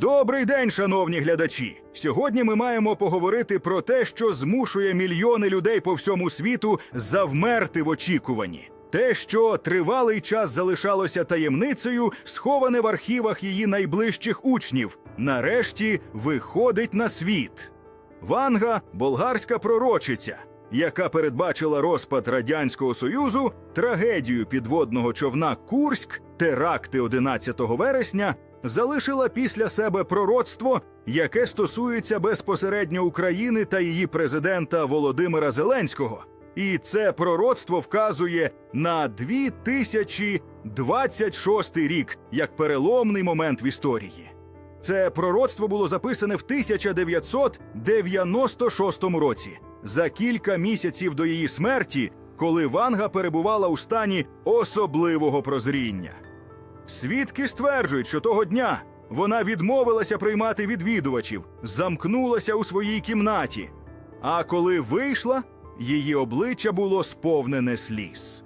Добрий день, шановні глядачі! Сьогодні ми маємо поговорити про те, що змушує мільйони людей по всьому світу завмерти в очікуванні. Те, що тривалий час залишалося таємницею, сховане в архівах її найближчих учнів, нарешті виходить на світ. Ванга болгарська пророчиця, яка передбачила розпад Радянського Союзу, трагедію підводного човна Курськ, теракти 11 вересня, залишила після себе пророцтво, яке стосується безпосередньо України та її президента Володимира Зеленського. І це пророцтво вказує на 2026 рік як переломний момент в історії. Це пророцтво було записане в 1996 році, за кілька місяців до її смерті, коли Ванга перебувала у стані особливого прозріння. Свідки стверджують, що того дня вона відмовилася приймати відвідувачів, замкнулася у своїй кімнаті. А коли вийшла, її обличчя було сповнене сліз.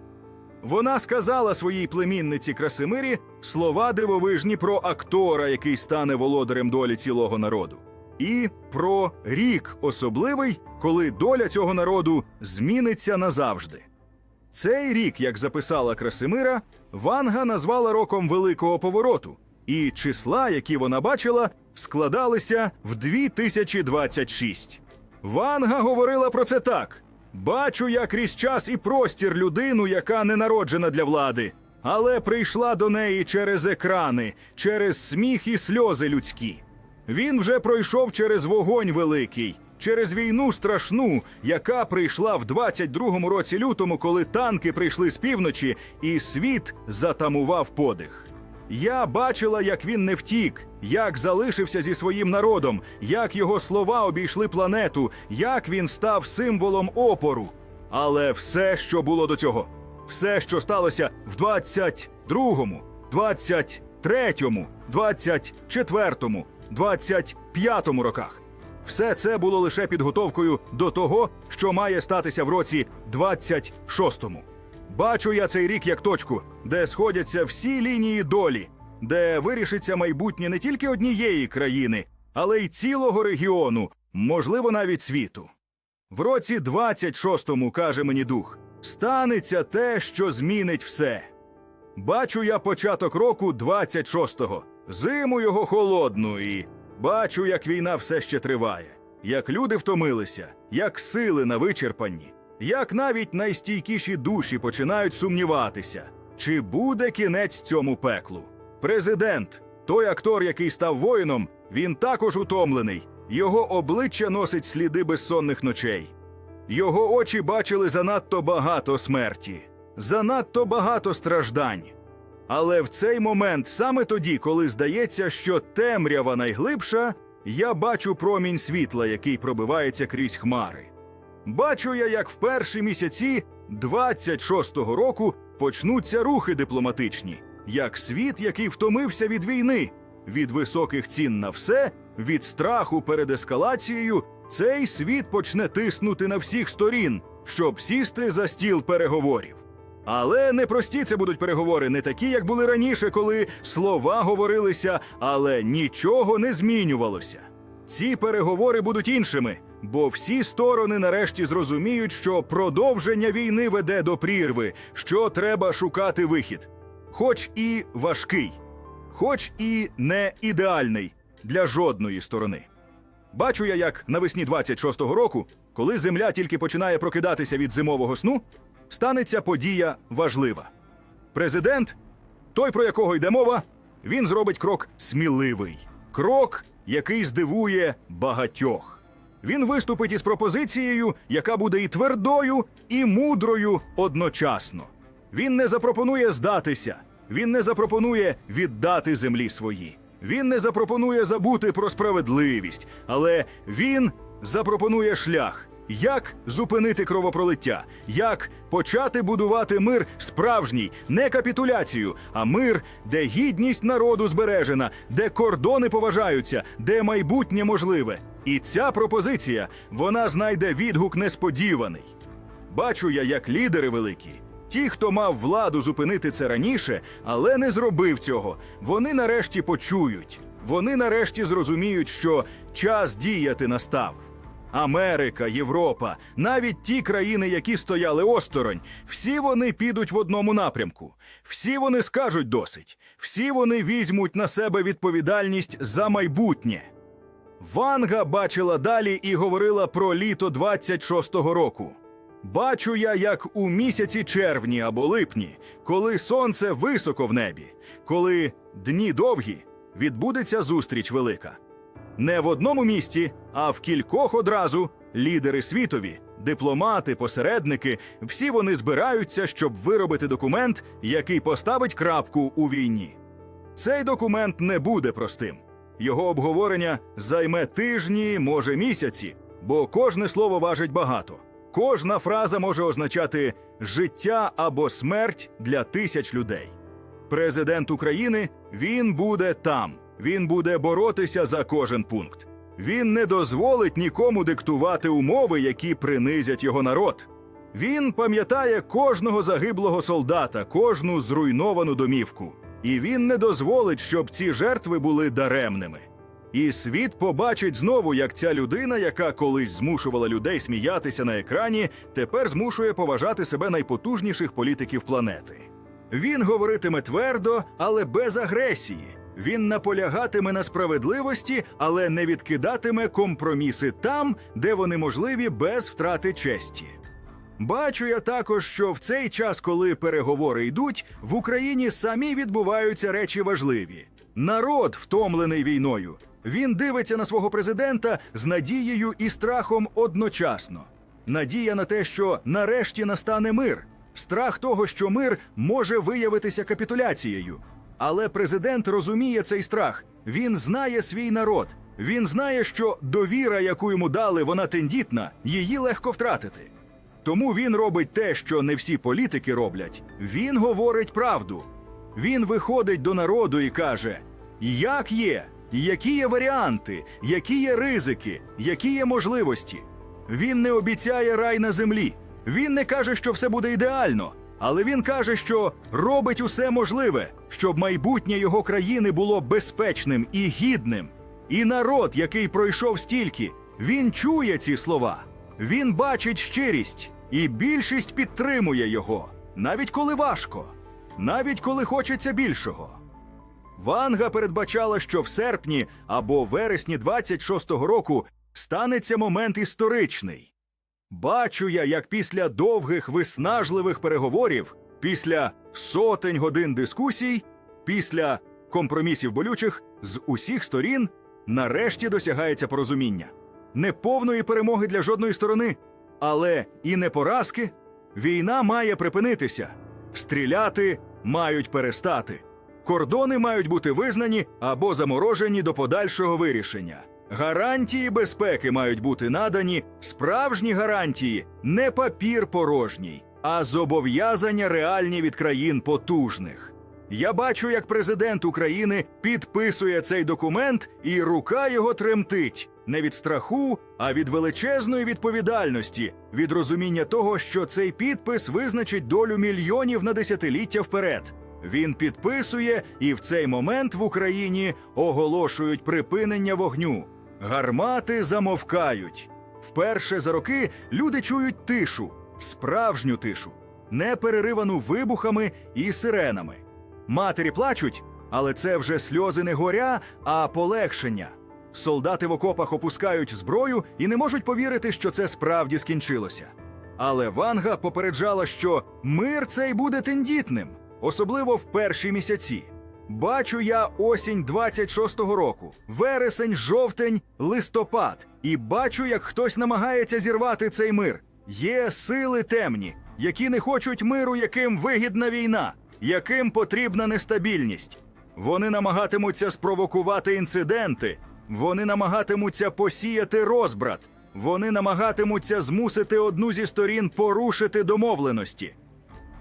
Вона сказала своїй племінниці Красимирі слова дивовижні про актора, який стане володарем долі цілого народу, і про рік особливий, коли доля цього народу зміниться назавжди. Цей рік, як записала Красимира, Ванга назвала роком великого повороту, і числа, які вона бачила, складалися в 2026. Ванга говорила про це так: бачу я крізь час і простір людину, яка не народжена для влади, але прийшла до неї через екрани, через сміх і сльози людські. Він вже пройшов через вогонь великий, через війну страшну, яка прийшла в 22-му році лютому, коли танки прийшли з півночі, і світ затамував подих. Я бачила, як він не втік, як залишився зі своїм народом, як його слова обійшли планету, як він став символом опору. Але все, що було до цього, все, що сталося в 22-му, 23-му, 24-му, 25-му роках, все це було лише підготовкою до того, що має статися в році 26-му. Бачу я цей рік як точку, де сходяться всі лінії долі, де вирішиться майбутнє не тільки однієї країни, але й цілого регіону, можливо, навіть світу. В році 26-му, каже мені дух, станеться те, що змінить все. Бачу я початок року 26-го, зиму його холодну, і бачу, як війна все ще триває, як люди втомилися, як сили на вичерпанні, як навіть найстійкіші душі починають сумніватися, чи буде кінець цьому пеклу. Президент, той актор, який став воїном, він також утомлений. Його обличчя носить сліди безсонних ночей. Його очі бачили занадто багато смерті, занадто багато страждань. Але в цей момент, саме тоді, коли здається, що темрява найглибша, я бачу промінь світла, який пробивається крізь хмари. Бачу я, як в перші місяці 26-го року почнуться рухи дипломатичні, як світ, який втомився від війни, від високих цін на все, від страху перед ескалацією, цей світ почне тиснути на всіх сторін, щоб сісти за стіл переговорів. Але не прості це будуть переговори, не такі, як були раніше, коли слова говорилися, але нічого не змінювалося. Ці переговори будуть іншими, бо всі сторони нарешті зрозуміють, що продовження війни веде до прірви, що треба шукати вихід, хоч і важкий, хоч і не ідеальний для жодної сторони. Бачу я, як навесні 26-го року, коли земля тільки починає прокидатися від зимового сну, станеться подія важлива. Президент, той, про якого йде мова, він зробить крок сміливий, крок, який здивує багатьох. Він виступить із пропозицією, яка буде і твердою, і мудрою одночасно. Він не запропонує здатися, він не запропонує віддати землі свої. Він не запропонує забути про справедливість, але він запропонує шлях, як зупинити кровопролиття, як почати будувати мир справжній, не капітуляцію, а мир, де гідність народу збережена, де кордони поважаються, де майбутнє можливе. І ця пропозиція вона знайде відгук несподіваний. Бачу я, як лідери великі. Ті, хто мав владу зупинити це раніше, але не зробив цього, вони нарешті почують. Вони нарешті зрозуміють, що час діяти настав. Америка, Європа, навіть ті країни, які стояли осторонь, всі вони підуть в одному напрямку. Всі вони скажуть досить, всі вони візьмуть на себе відповідальність за майбутнє. Ванга бачила далі і говорила про літо 26-го року. Бачу я, як у місяці червні або липні, коли сонце високо в небі, коли дні довгі, відбудеться зустріч велика. Не в одному місті, а в кількох одразу лідери світові, дипломати, посередники, всі вони збираються, щоб виробити документ, який поставить крапку у війні. Цей документ не буде простим. Його обговорення займе тижні, може місяці, бо кожне слово важить багато. Кожна фраза може означати життя або смерть для тисяч людей. Президент України він буде там. Він буде боротися за кожен пункт. Він не дозволить нікому диктувати умови, які принизять його народ. Він пам'ятає кожного загиблого солдата, кожну зруйновану домівку. І він не дозволить, щоб ці жертви були даремними. І світ побачить знову, як ця людина, яка колись змушувала людей сміятися на екрані, тепер змушує поважати себе найпотужніших політиків планети. Він говоритиме твердо, але без агресії. Він наполягатиме на справедливості, але не відкидатиме компроміси там, де вони можливі без втрати честі. Бачу я також, що в цей час, коли переговори йдуть, в Україні самі відбуваються речі важливі. Народ, втомлений війною, він дивиться на свого президента з надією і страхом одночасно. Надія на те, що нарешті настане мир, страх того, що мир може виявитися капітуляцією. Але президент розуміє цей страх. Він знає свій народ. Він знає, що довіра, яку йому дали, вона тендітна, її легко втратити. Тому він робить те, що не всі політики роблять. Він говорить правду. Він виходить до народу і каже: як є, які є варіанти, які є ризики, які є можливості. Він не обіцяє рай на землі. Він не каже, що все буде ідеально, але він каже, що робить усе можливе, щоб майбутнє його країни було безпечним і гідним. І народ, який пройшов стільки, він чує ці слова. Він бачить щирість, і більшість підтримує його, навіть коли важко, навіть коли хочеться більшого. Ванга передбачала, що в серпні або вересні 26-го року станеться момент історичний. Бачу я, як після довгих виснажливих переговорів, після сотень годин дискусій, після компромісів болючих з усіх сторін нарешті досягається порозуміння. Не повної перемоги для жодної сторони, але і не поразки. Війна має припинитися. Стріляти мають перестати. Кордони мають бути визнані або заморожені до подальшого вирішення. Гарантії безпеки мають бути надані, справжні гарантії, не папір порожній, а зобов'язання реальні від країн потужних. Я бачу, як президент України підписує цей документ, і рука його тремтить не від страху, а від величезної відповідальності, від розуміння того, що цей підпис визначить долю мільйонів на десятиліття вперед. Він підписує, і в цей момент в Україні оголошують припинення вогню. Гармати замовкають. Вперше за роки люди чують тишу, справжню тишу, не переривану вибухами і сиренами. Матері плачуть, але це вже сльози не горя, а полегшення. Солдати в окопах опускають зброю і не можуть повірити, що це справді скінчилося. Але Ванга попереджала, що мир цей буде тендітним, особливо в перші місяці. Бачу я осінь 26-го року, вересень, жовтень, листопад, і бачу, як хтось намагається зірвати цей мир. Є сили темні, які не хочуть миру, яким вигідна війна, яким потрібна нестабільність. Вони намагатимуться спровокувати інциденти, вони намагатимуться посіяти розбрат, вони намагатимуться змусити одну зі сторін порушити домовленості.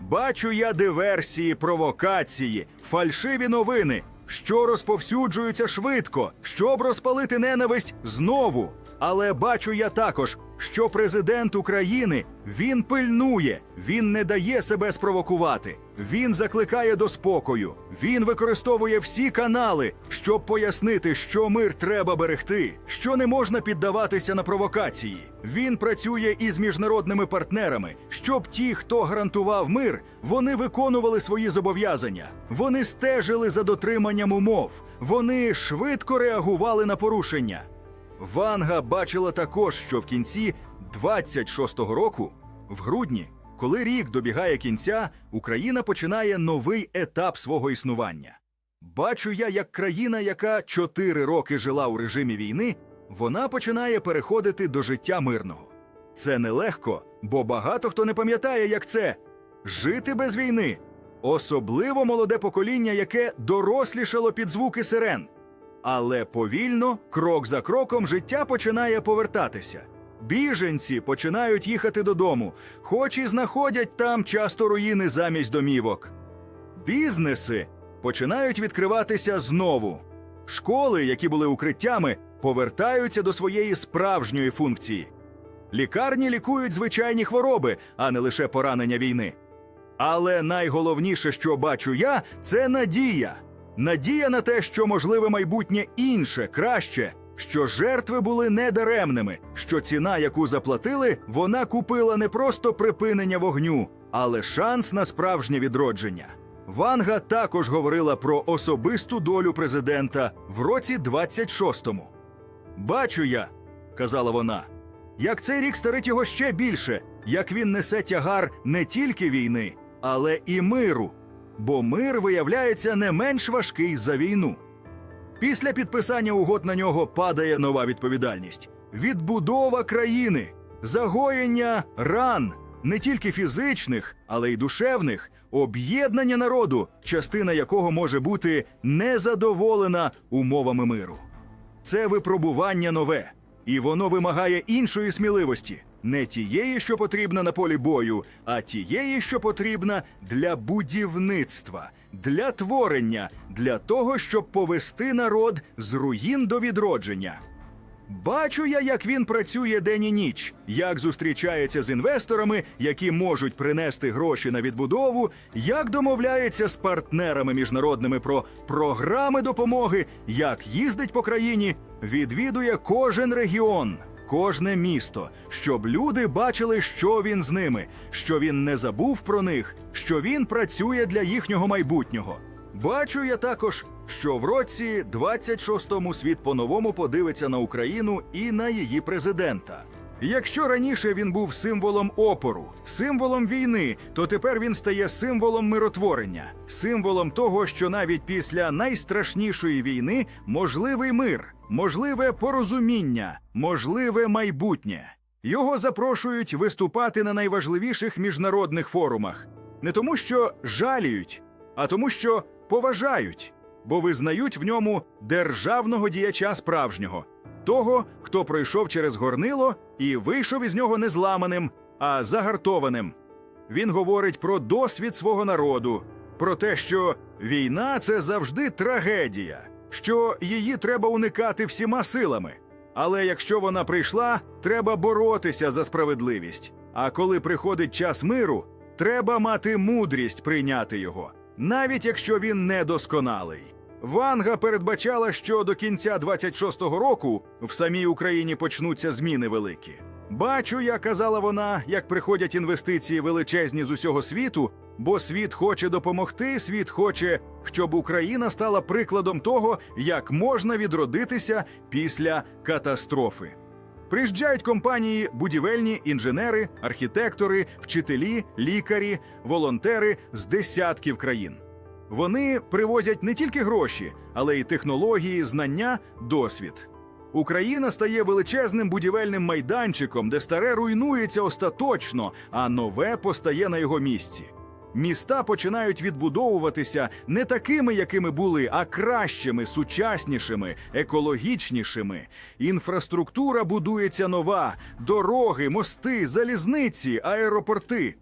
Бачу я диверсії, провокації, фальшиві новини, що розповсюджуються швидко, щоб розпалити ненависть знову. Але бачу я також, що президент України він пильнує, він не дає себе спровокувати. Він закликає до спокою. Він використовує всі канали, щоб пояснити, що мир треба берегти, що не можна піддаватися на провокації. Він працює із міжнародними партнерами, щоб ті, хто гарантував мир, вони виконували свої зобов'язання. Вони стежили за дотриманням умов. Вони швидко реагували на порушення. Ванга бачила також, що в кінці 26-го року, в грудні, коли рік добігає кінця, Україна починає новий етап свого існування. Бачу я, як країна, яка чотири роки жила у режимі війни, вона починає переходити до життя мирного. Це нелегко, бо багато хто не пам'ятає, як це жити без війни, особливо молоде покоління, яке дорослішало під звуки сирен. Але повільно, крок за кроком, життя починає повертатися. Біженці починають їхати додому, хоч і знаходять там часто руїни замість домівок. Бізнеси починають відкриватися знову. Школи, які були укриттями, повертаються до своєї справжньої функції. Лікарні лікують звичайні хвороби, а не лише поранення війни. Але найголовніше, що бачу я, це надія. Надія на те, що можливе майбутнє інше, краще, що жертви були недаремними, що ціна, яку заплатили, вона купила не просто припинення вогню, але шанс на справжнє відродження. Ванга також говорила про особисту долю президента в році 26-му. Бачу я, казала вона, як цей рік старить його ще більше, як він несе тягар не тільки війни, але і миру. Бо мир виявляється не менш важкий за війну. Після підписання угод на нього падає нова відповідальність: відбудова країни, загоєння ран, не тільки фізичних, але й душевних, об'єднання народу, частина якого може бути незадоволена умовами миру. Це випробування нове, і воно вимагає іншої сміливості, не тієї, що потрібна на полі бою, а тієї, що потрібна для будівництва, для творення, для того, щоб повести народ з руїн до відродження. Бачу я, як він працює день і ніч, як зустрічається з інвесторами, які можуть принести гроші на відбудову, як домовляється з партнерами міжнародними про програми допомоги, як їздить по країні, відвідує кожен регіон, кожне місто, щоб люди бачили, що він з ними, що він не забув про них, що він працює для їхнього майбутнього. Бачу я також, що в році 26-му світ по-новому подивиться на Україну і на її президента. Якщо раніше він був символом опору, символом війни, то тепер він стає символом миротворення, символом того, що навіть після найстрашнішої війни можливий мир, можливе порозуміння, можливе майбутнє. Його запрошують виступати на найважливіших міжнародних форумах, не тому, що жаліють, а тому, що поважають, бо визнають в ньому державного діяча справжнього, того, хто пройшов через горнило і вийшов із нього не зламаним, а загартованим. Він говорить про досвід свого народу, про те, що війна це завжди трагедія, що її треба уникати всіма силами. Але якщо вона прийшла, треба боротися за справедливість. А коли приходить час миру, треба мати мудрість прийняти його, навіть якщо він недосконалий. Ванга передбачала, що до кінця 26-го року в самій Україні почнуться зміни великі. Бачу, я казала вона, як приходять інвестиції величезні з усього світу, бо світ хоче допомогти, світ хоче, щоб Україна стала прикладом того, як можна відродитися після катастрофи. Приїжджають компанії будівельні, інженери, архітектори, вчителі, лікарі, волонтери з десятків країн. Вони привозять не тільки гроші, але й технології, знання, досвід. Україна стає величезним будівельним майданчиком, де старе руйнується остаточно, а нове постає на його місці. Міста починають відбудовуватися не такими, якими були, а кращими, сучаснішими, екологічнішими. Інфраструктура будується нова: дороги, мости, залізниці, аеропорти.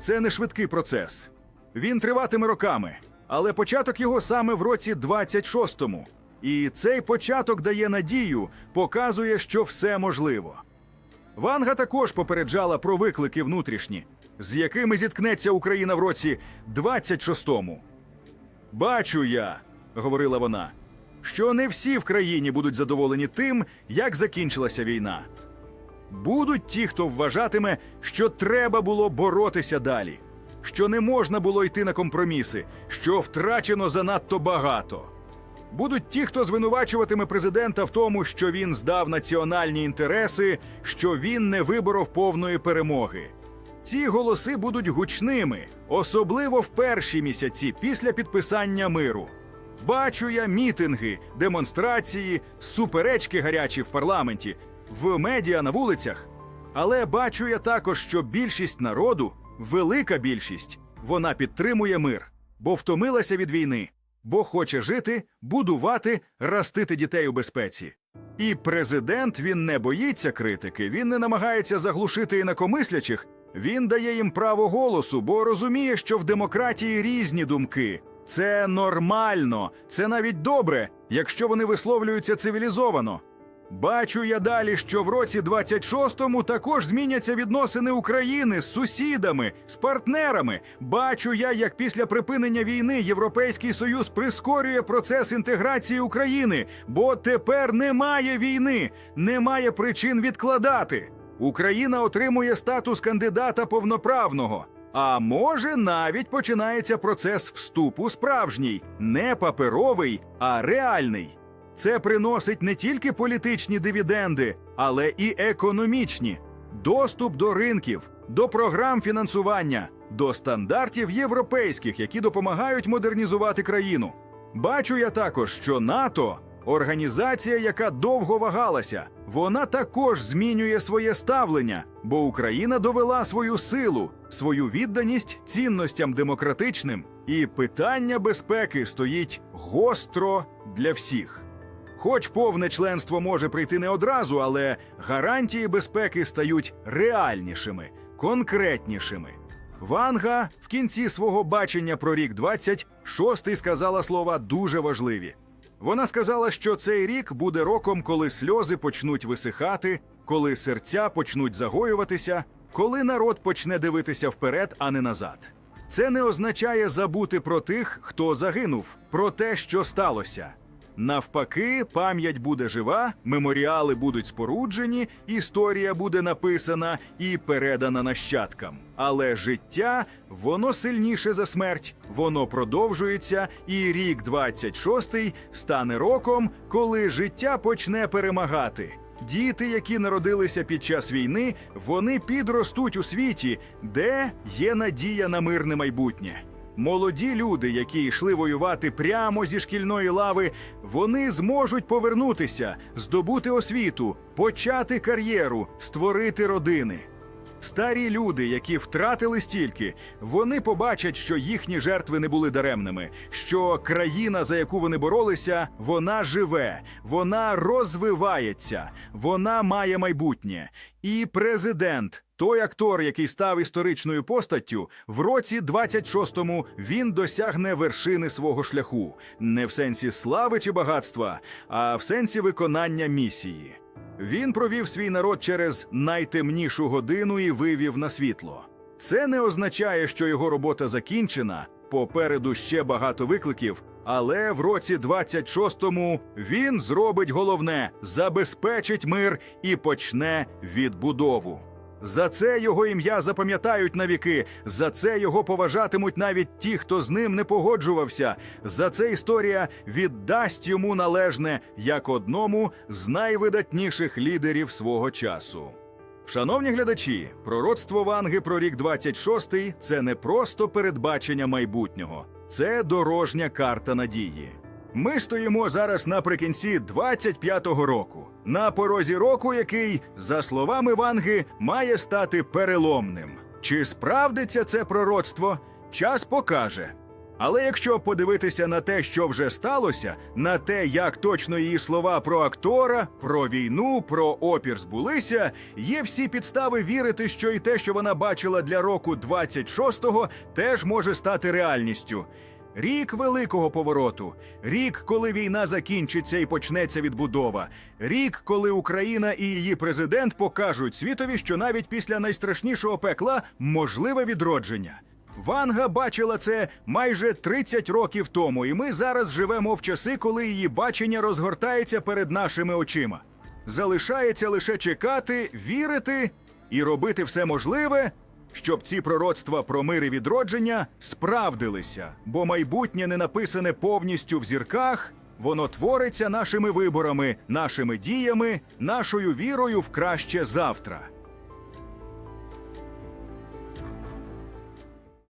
Це не швидкий процес. Він триватиме роками, але початок його саме в році 26-му. І цей початок дає надію, показує, що все можливо. Ванга також попереджала про виклики внутрішні, з якими зіткнеться Україна в році 26-му. Бачу я, говорила вона, що не всі в країні будуть задоволені тим, як закінчилася війна. Будуть ті, хто вважатиме, що треба було боротися далі, що не можна було йти на компроміси, що втрачено занадто багато. Будуть ті, хто звинувачуватиме президента в тому, що він здав національні інтереси, що він не виборов повної перемоги. Ці голоси будуть гучними, особливо в перші місяці після підписання миру. Бачу я мітинги, демонстрації, суперечки гарячі в парламенті, в медіа на вулицях. Але бачу я також, що більшість народу, велика більшість, вона підтримує мир, бо втомилася від війни, бо хоче жити, будувати, ростити дітей у безпеці. І президент він не боїться критики, він не намагається заглушити інакомислячих. Він дає їм право голосу, бо розуміє, що в демократії різні думки. Це нормально, це навіть добре, якщо вони висловлюються цивілізовано. Бачу я далі, що в році 26-му також зміняться відносини України з сусідами, з партнерами. Бачу я, як після припинення війни Європейський Союз прискорює процес інтеграції України, бо тепер немає війни, немає причин відкладати. Україна отримує статус кандидата повноправного. А може, навіть починається процес вступу справжній, не паперовий, а реальний. Це приносить не тільки політичні дивіденди, але і економічні доступ до ринків, до програм фінансування, до стандартів європейських, які допомагають модернізувати країну. Бачу я також, що НАТО організація, яка довго вагалася, вона також змінює своє ставлення, бо Україна довела свою силу, свою відданість цінностям демократичним, і питання безпеки стоїть гостро для всіх. Хоч повне членство може прийти не одразу, але гарантії безпеки стають реальнішими, конкретнішими. Ванга в кінці свого бачення про рік 26 сказала слова дуже важливі. Вона сказала, що цей рік буде роком, коли сльози почнуть висихати, коли серця почнуть загоюватися, коли народ почне дивитися вперед, а не назад. Це не означає забути про тих, хто загинув, про те, що сталося. Навпаки, пам'ять буде жива, меморіали будуть споруджені, історія буде написана і передана нащадкам. Але життя воно сильніше за смерть, воно продовжується, і рік 26-й стане роком, коли життя почне перемагати. Діти, які народилися під час війни, вони підростуть у світі, де є надія на мирне майбутнє. Молоді люди, які йшли воювати прямо зі шкільної лави, вони зможуть повернутися, здобути освіту, почати кар'єру, створити родини. Старі люди, які втратили стільки, вони побачать, що їхні жертви не були даремними, що країна, за яку вони боролися, вона живе, вона розвивається, вона має майбутнє. І президент, той актор, який став історичною постаттю, в році 26-му він досягне вершини свого шляху, не в сенсі слави чи багатства, а в сенсі виконання місії. Він провів свій народ через найтемнішу годину і вивів на світло. Це не означає, що його робота закінчена. Попереду ще багато викликів. Але в році 26-му він зробить головне забезпечить мир і почне відбудову. За це його ім'я запам'ятають навіки, за це його поважатимуть навіть ті, хто з ним не погоджувався. За це історія віддасть йому належне як одному з найвидатніших лідерів свого часу. Шановні глядачі, пророцтво Ванги про рік 26 – це не просто передбачення майбутнього, це дорожня карта надії. Ми стоїмо зараз наприкінці 25-го року, на порозі року, який, за словами Ванги, має стати переломним. Чи справдиться це пророцтво? Час покаже. Але якщо подивитися на те, що вже сталося, на те, як точно її слова про актора, про війну, про опір збулися, є всі підстави вірити, що і те, що вона бачила для року 26-го, теж може стати реальністю. Рік великого повороту, рік, коли війна закінчиться і почнеться відбудова, рік, коли Україна і її президент покажуть світові, що навіть після найстрашнішого пекла можливе відродження. Ванга бачила це майже 30 років тому, і ми зараз живемо в часи, коли її бачення розгортається перед нашими очима. Залишається лише чекати, вірити і робити все можливе, щоб ці пророцтва про мир і відродження справдилися, бо майбутнє не написане повністю в зірках, воно твориться нашими виборами, нашими діями, нашою вірою в краще завтра.